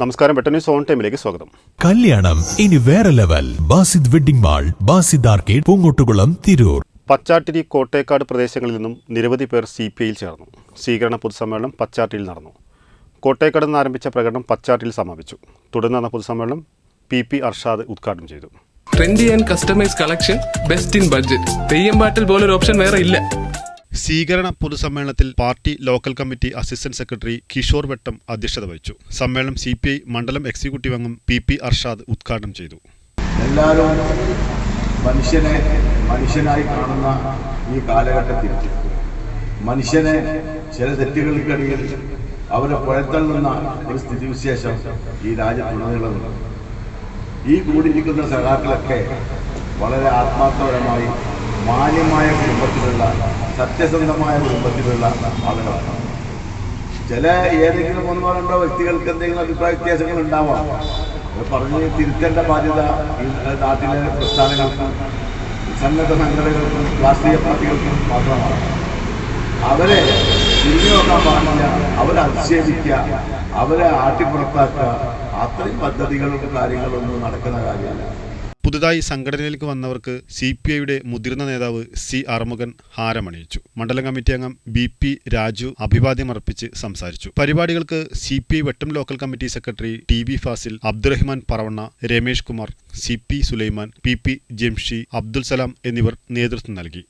നമസ്കാരം. പെട്ടെന്ന് zone on ടൈമിലേക്ക് സ്വാഗതം. കല്യാണം ഇനി വേറെ level. Basid wedding mall Basid arcade Poongottukulam Tirur. Pachattiri Kottekkad പ്രദേശങ്ങളിൽ നിന്നും നിരവധി പേർ സി പി ഐയിൽ ചേർന്നു. സ്വീകരണ പൊതുസമ്മേളനം പച്ചാട്ടിയിൽ നടന്നു. കോട്ടേക്കാട് നിന്ന് ആരംഭിച്ച പ്രകടനം പച്ചാട്ടിയിൽ സമാപിച്ചു. തുടർന്ന് നടന്ന പൊതുസമ്മേളനം പി പി അർഷാദ് ഉദ്ഘാടനം ചെയ്തു. Trendy and customise collection best in budget Theyyam പാട്ടിൽ പോലൊരു ഓപ്ഷൻ വേറെ ഇല്ല. സ്വീകരണ പൊതുസമ്മേളനത്തിൽ party local committee assistant secretary Kishore Vettom അധ്യക്ഷത വഹിച്ചു. സമ്മേളനം സി പി ഐ മണ്ഡലം എക്സിക്യൂട്ടീവ് അംഗം പി പി അർഷാദ് ഉദ്ഘാടനം ചെയ്തു. എല്ലാവരും മനുഷ്യനെ മനുഷ്യനായി കാണുന്ന ഈ കാലഘട്ടത്തിൽ മനുഷ്യനെ ചില തെറ്റുകൾക്കിടയിൽ അവരെ പുഴത്തള്ളുന്ന ഒരു സ്ഥിതിവിശേഷം ഈ രാജ്യത്തുടനീളമുണ്ട് ഈ കൂടിയിരിക്കുന്ന സഖാക്കളൊക്കെ വളരെ ആത്മാർത്ഥപരമായി മാന്യമായ കുടുംബത്തിലുള്ള സത്യസന്ധമായ കുടുംബത്തിലുള്ള ആളുകളാണ്. ചില ഏതെങ്കിലും ഒന്നോ വ്യക്തികൾക്ക് എന്തെങ്കിലും അഭിപ്രായ വ്യത്യാസങ്ങൾ ഉണ്ടാവാം. അത് പറഞ്ഞ് തിരുത്തേണ്ട ബാധ്യത നാട്ടിലെ പ്രസ്ഥാനങ്ങൾക്കും സന്നദ്ധ സംഘടനകൾക്കും രാഷ്ട്രീയ പാർട്ടികൾക്കും മാത്രമാണ്. അവരെ തിരിഞ്ഞു നോക്കാൻ പാടില്ല അവരെ അധിക്ഷേപിക്കുക അവരെ ആട്ടിപ്പുറത്താക്കുക. അത്രയും പദ്ധതികളും കാര്യങ്ങളൊന്നും നടക്കുന്ന കാര്യമല്ല. പുതുതായി സംഘടനയിലേക്ക് വന്നവർക്ക് സി പി ഐയുടെ മുതിർന്ന നേതാവ് സി ആറുമുഖൻ ഹാരമണിയിച്ചു. മണ്ഡലം കമ്മിറ്റി അംഗം ബി പി രാജു അഭിവാദ്യം അർപ്പിച്ച് സംസാരിച്ചു. പരിപാടികൾക്ക് C P I Vettom local committee secretary T V Fasil Abdurahman Paravanna Ramesh Kumar C P Sulaiman P P Jamshi Abdul Salam എന്നിവർ നേതൃത്വം നൽകി.